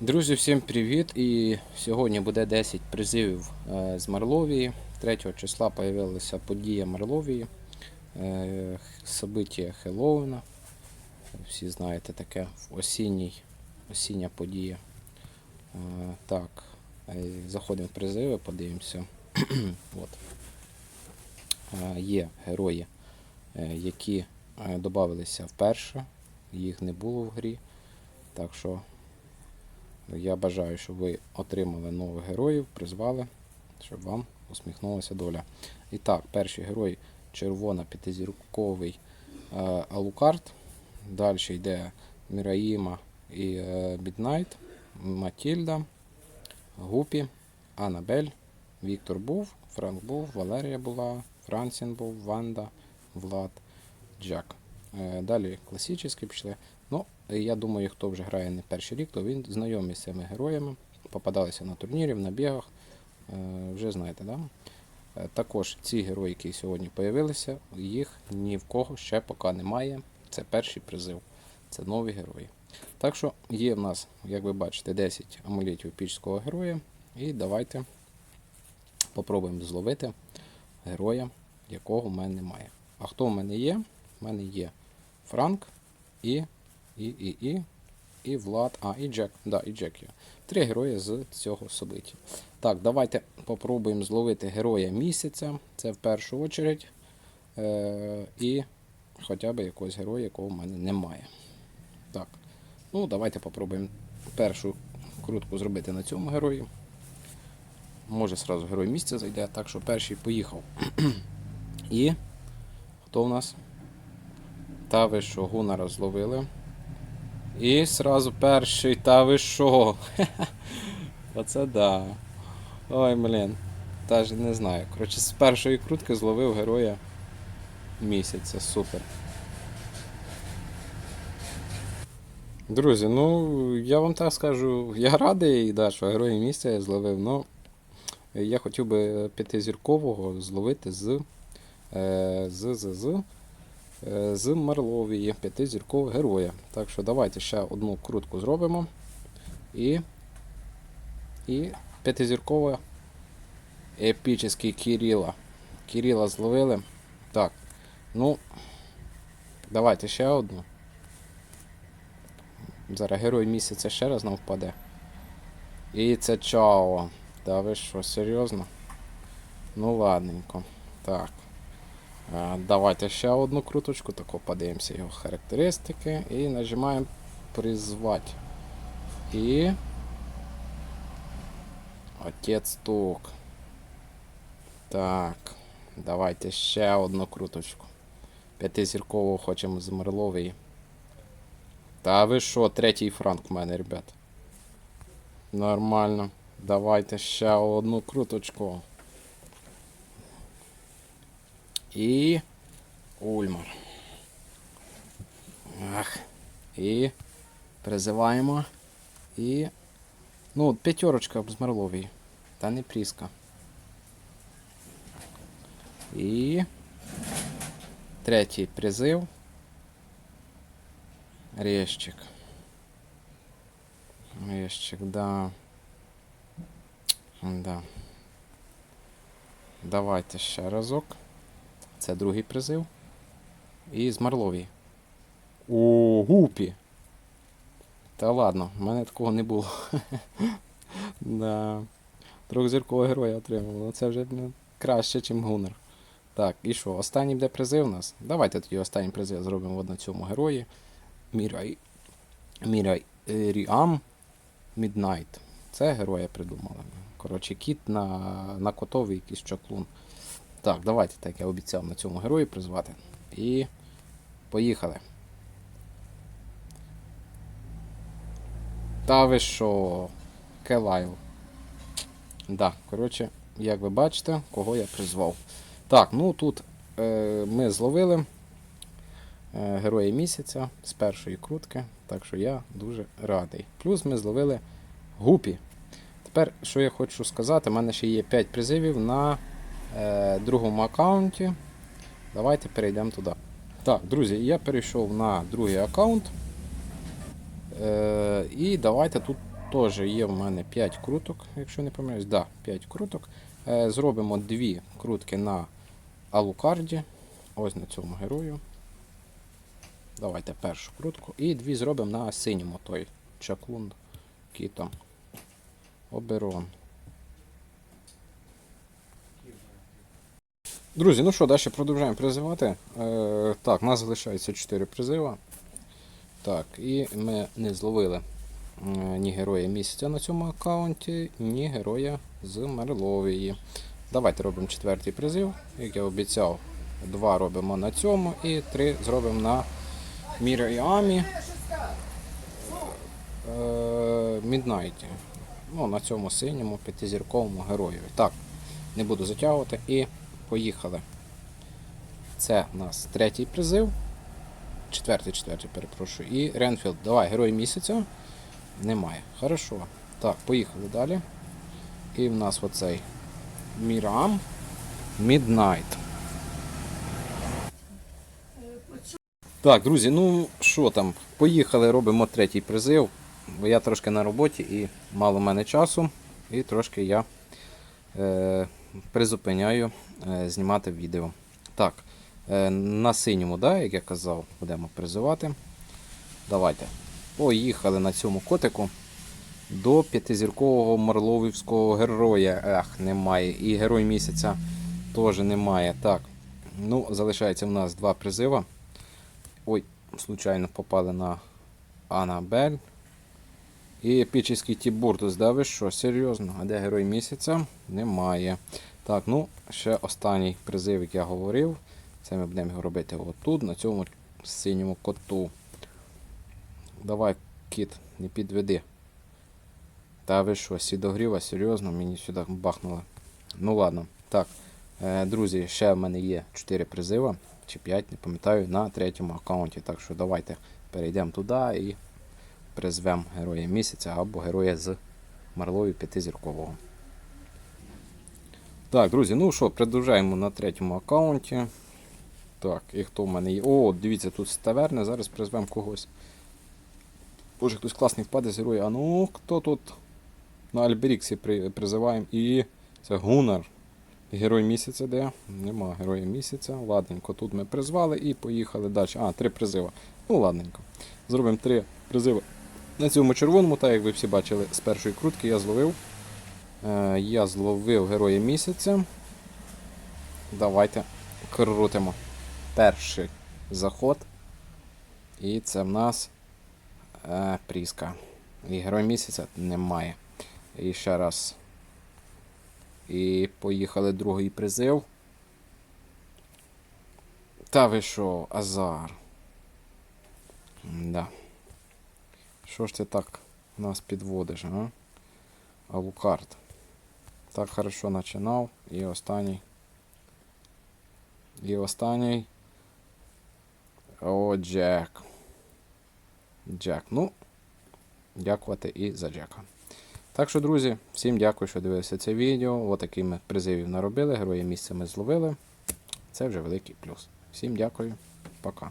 Друзі, всім привіт! І сьогодні буде 10 призивів е, з Марловії. 3 числа появилася подія Марловії, е, собиття Хеллоуіна. Всі знаєте таке осінній, осіння подія. Е, Так, заходимо в призиви, подивимося. От. Є герої, які додавалися вперше, їх не було в грі. Так що я бажаю, щоб ви отримали нових героїв, призвали, щоб вам усміхнулася доля. І так, перший герой червона п'ятизірковий е, Алукарт. Далі йде Міраїма і е, Міднайт, Матільда, Гупі, Анабель, Віктор був, Франк був, Валерія була, Франсін був, Ванда, Влад, Джак. Е, Далі класичні пішли. Ну, я думаю, хто вже грає не перший рік, то він знайомий з цими героями. Попадалися на турнірі, на бігах. Е, Вже знаєте, да? Е, Також ці герої, які сьогодні з'явилися, їх ні в кого ще поки немає. Це перший призив. Це нові герої. Так що є в нас, як ви бачите, 10 амулетів епічного героя. І давайте попробуємо зловити героя, якого в мене немає. А хто в мене є? В мене є Франк і і, і, і, і Влад, а, і Джек. Да, і Джек є. Три герої з цього собиття. Так, давайте попробуємо зловити героя місяця. Це в першу очередь. Е, і хоча б якогось героя, якого в мене немає. Так. Ну, давайте попробуємо першу крутку зробити на цьому герої. Може, сразу герой місяця зайде, так що перший поїхав. І хто в нас? Та ви що, Гунара зловили. І сразу перший, та ви що? Оце да. Ой, блін. Теж не знаю. Коротше, з першої крутки зловив героя місяця. Супер. Друзі, ну я вам так скажу, я радий, да, що герої місяця я зловив, ну я хотів би п'ятизіркового зловити з. е, з, з, з з Марловії, п'ятизіркового героя. Так що давайте ще одну крутку зробимо. І. І п'ятизіркова епічний Кіріла. Кіріла зловили. Так. Ну. Давайте ще одну. Зараз герой місяця ще раз нам впаде. І це Чао. Та ви що, серйозно? Ну ладненько. Так. Е, Давайте ще одну круточку, тако подивимося його характеристики і нажимаємо призвати. І. Отець тук. Так. Давайте ще одну круточку. П'ятизіркового хочемо з Мерлової. Та ви що, третій франк у мене, ребят. Нормально. Давайте ще одну круточку. І. Ульмар. Ах. І. Призиваємо. І. Ну, п'ятерочка з Мерловії. Та не пріска. І. Третій призив. Резчик. Резчик, да. Да. Давайте ще разок. Це другий призив. І з Марлові. О, гупі. Та ладно, в мене такого не було. да. Трьохзіркового героя отримав. Ну це вже ну, краще, ніж Гунер. Так, і що? Останній буде призив у нас. Давайте тоді останній призив зробимо от на цьому герої. Мірай. Мірай Ріам Міднайт. Це героя придумали. Коротше, кіт на, на котовий якийсь чаклун. Так, давайте, так я обіцяв на цьому герої призвати. І поїхали. Та ви що? Келайл. Да, коротше, як ви бачите, кого я призвав. Так, ну тут е, ми зловили е, героя місяця з першої крутки, так що я дуже радий. Плюс ми зловили гупі. Тепер, що я хочу сказати, в мене ще є 5 призивів на другому аккаунті. Давайте перейдемо туди. Так, друзі, я перейшов на другий аккаунт. Е, і давайте тут Теж є в мене 5 круток, якщо не помиляюсь. Да, 5 круток. Е, Зробимо 2 крутки на Алукарді. Ось на цьому герою. Давайте першу крутку. І дві зробимо на синьому той чаклун кіта. Оберон. Друзі, ну що, далі продовжуємо призивати. Е, так, у нас залишається 4 призива. Так, і ми не зловили е, ні героя місяця на цьому аккаунті, ні героя з Мерловії. Давайте робимо четвертий призив. Як я обіцяв, два робимо на цьому і три зробимо на Міріамі Міднайті. Ну, на цьому синьому п'ятизірковому герою. Так, не буду затягувати і поїхали. Це у нас третій призив. Четвертий, четвертий, перепрошую. І Ренфілд. Давай, герой місяця. Немає. Хорошо. Так, поїхали далі. І в нас оцей Мірам Midnight. Так, друзі, ну що там, поїхали, робимо третій призив. Бо я трошки на роботі і мало в мене часу. І трошки я е, призупиняю е, знімати відео. Так, е, на синьому, да, як я казав, будемо призивати. Давайте. Поїхали на цьому котику до п'ятизіркового марловівського героя. Ах, немає. І герой місяця теж немає. Так. Ну, залишається в нас два призива. Ой, случайно попали на Анабель. І епічний Тібуртус, да ви що, серйозно? А де герой місяця? Немає. Так, ну, ще останній призив, як я говорив. Це ми будемо його робити отут, на цьому синьому коту. Давай, кіт, не підведи. Та ви що, сідогріва, серйозно, мені сюди бахнуло. Ну ладно. Так, е, друзі, ще в мене є 4 призива, чи 5, не пам'ятаю, на третьому аккаунті. Так що давайте перейдемо туди і призвемо героя місяця або героя з Марлою п'ятизіркового. Так, друзі, ну що, продовжаємо на третьому аккаунті. Так, і хто в мене є? О, дивіться, тут з таверни, зараз призвемо когось. Боже, хтось класний впаде з героя. А ну, хто тут? На Альберіксі при, призиваємо. І це Гунар. Герой місяця де? Нема героя місяця. Ладненько, тут ми призвали і поїхали далі. А, три призива. Ну, ладненько. Зробимо три призиви. На цьому червоному, так як ви всі бачили, з першої крутки я зловив. Е, я зловив героя місяця. Давайте крутимо. Перший заход. І це в нас е, пріска. І герой місяця немає. І ще раз. І поїхали другий призив. Та ви що, Азар? Да. Що ж ти так нас підводиш, а? Алукард. Так хорошо починав. І останній. І останній. О, Джек. Джек. Ну, дякувати і за Джека. Так що, друзі, всім дякую, що дивилися це відео. Отакий ми призивів наробили. Герої місця ми зловили. Це вже великий плюс. Всім дякую. Пока.